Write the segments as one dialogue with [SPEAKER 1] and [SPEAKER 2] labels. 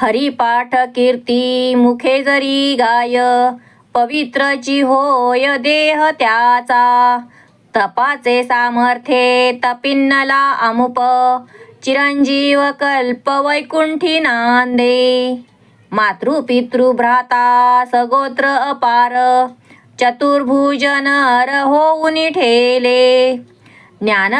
[SPEAKER 1] हरिपाठ कीर्ती मुखे जरी गाय पवित्रची होय देह त्याचा. तपाचे सामर्थ्ये तपिन्नला अमुप चिरंजीव कल्प वैकुंठी नांदे. मातृपितृ भ्राता सगोत्र अपार चतुर्भुज नर होऊन ठेले. ज्ञान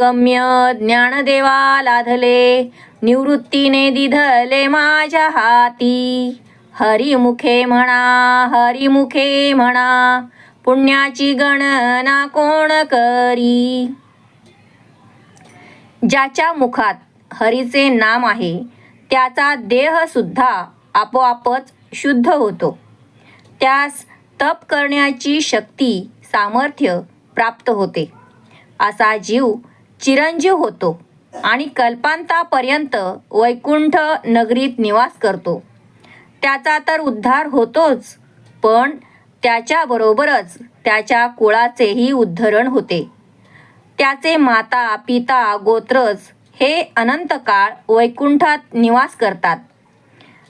[SPEAKER 1] गम्य ज्ञानदेवा लाधले निवृत्तीने दिधले माझ्या हाती. हरिमुखे म्हणा हरिमुखे म्हणा पुण्याची गणना कोण करी? ज्याच्या मुखात हरीचे नाम आहे त्याचा देह सुद्धा आपोआपच शुद्ध होतो. त्यास तप करण्याची शक्ती सामर्थ्य प्राप्त होते. असा जीव चिरंजीव होतो आणि कल्पांतापर्यंत वैकुंठ नगरीत निवास करतो. त्याचा तर उद्धार होतोच पण त्याच्याबरोबरच त्याच्या कुळाचेही उद्धरण होते. त्याचे माता पिता गोत्रज हे अनंत काळ वैकुंठात निवास करतात.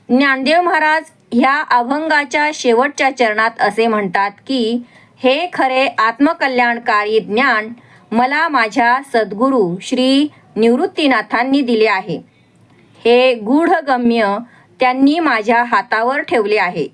[SPEAKER 1] ज्ञानदेव महाराज ह्या अभंगाच्या शेवटच्या चरणात असे म्हणतात की हे खरे आत्मकल्याणकारी ज्ञान मला माझ्या सद्गुरू श्री निवृत्तीनाथांनी दिले आहे. हे गूढगम्य त्यांनी माझ्या हातावर ठेवले आहे.